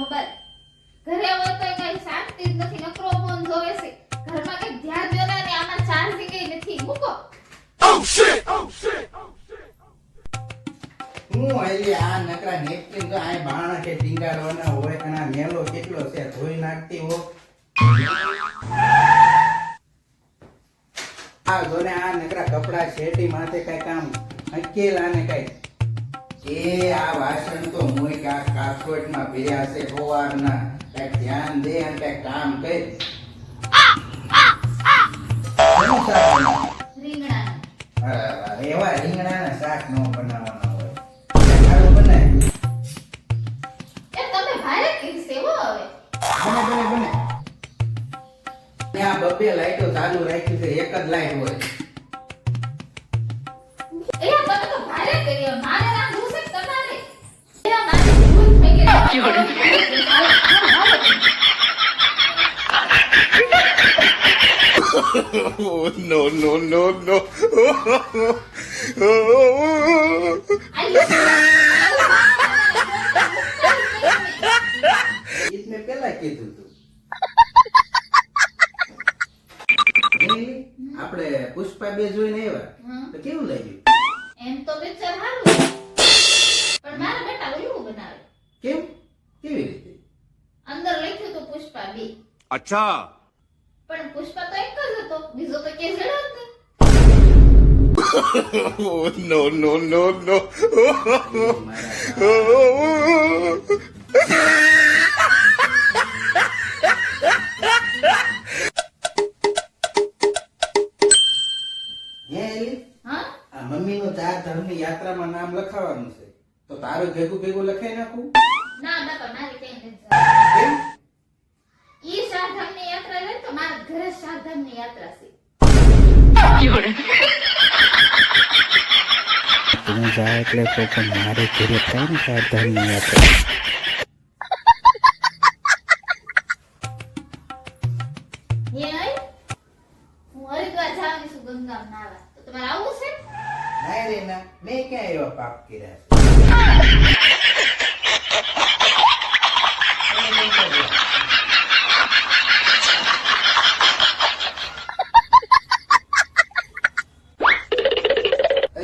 Mobile ઘરે હોય તો કઈ શાંતિ જ નથી નકરો ફોન જોવે છે. ઘરમાં કઈ ધ્યાન દેના ને આમાં ચાર્જિંગ કઈ નથી. મૂકો. હું હજી આ નકરા નેપકિન તો આ બાણા કે ટીંગાડવાના હોય અને આ મેલો કેટલો છે? ધોઈ નાખતી હો. આ જોને આ નકરા કપડા શેટી માથે કઈ કામ અકેલા ને કઈ એ આ વાસણ તો મોય કા કાસોટમાં ભર્યા છે સવારના કઈ ધ્યાન દે અને કઈ કામ કર. શાક રીંગણા એવા રીંગણાના શાક નો બનાવવાના હોય. સારું બનાય. તમે ભારે કીધું હવે. બને બને બને. ને આ બબ્બે લાઈટો ચાલુ રાખી છે એક જ લાઈટ હોય. એ તમે તો ભારે કર્યો મારે Oh, no, no, no, no. ઈ જ મેં પહેલા કીધું તું જોઈ? આપણે પુષ્પા બે જોઈને આવ્યા હમ. તો કેવું લાગ્યું એમ તો પિક્ચર સારું છે. પણ મારા બેટા ઓલું બનાવે કેમ કેવી રીતે અંદર લખ્યું તો પુષ્પા બી अच्छा પણ પુષ્પા તો એક જ હતો બીજો તો કેસડ હતો Oh, no, no, no, no. મારા હે એલી? હા આ મમ્મીનું ચાર ધર્મની યાત્રામાં નામ લખાવવાનું છે તો તારું ભેગું ભેગું લખાઈ નાખું ના બાપા મારે કઈ ચારધામની યાત્રા છે તું જાય એટલે તો પણ મારે ઘરે થાય ને ચારધામની યાત્રા હે આઈ? હું હરિદ્વાર જવાની છું ગંગામાં નાહવા તો તમારે આવવું છે ના રે ના મેં ક્યાં એવા પાપ કર્યા છે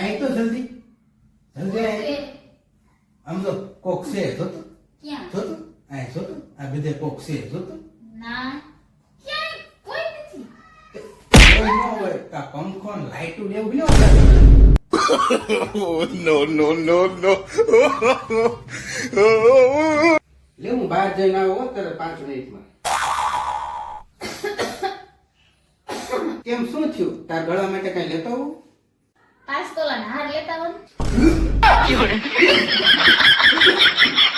અહીં તો જલ્દી. જલ્દી અહીં. આમ તો કોક છે જો તો ક્યાં? જો તો અહીં જો તો આ બધે કોક છે જો તો ના. ક્યાંય કોઈ નથી. કોઈ ન હોય કા પંખો ને લાઈટું ન હોય. Oh, no, no, no, no. લે હું બહાર જઈને આવું હો પાંચ મિનિટમાં. કેમ શું થયું? તાર ગળા માટે કઈ લેતો આવું? પાંચ તોલા હાર લેતા હોય?